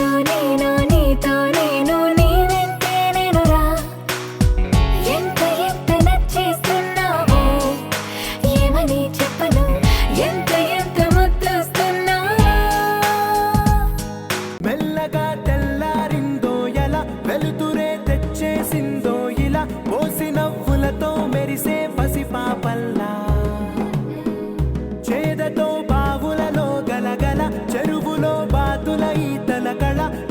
నీతో నేను నీతో నేను నేనంటే నేను రా. ఎంత ఎంత నచ్చేస్తున్నావు ఏమని చెప్పను? ఎంత ఎంత ముద్దస్తున్నా మెల్లగా తెల్లారిందో ఎలా ఇలా పోసి నవ్వులతో మెరిసే పసిపాపల్లా. చేదతో ಗಳ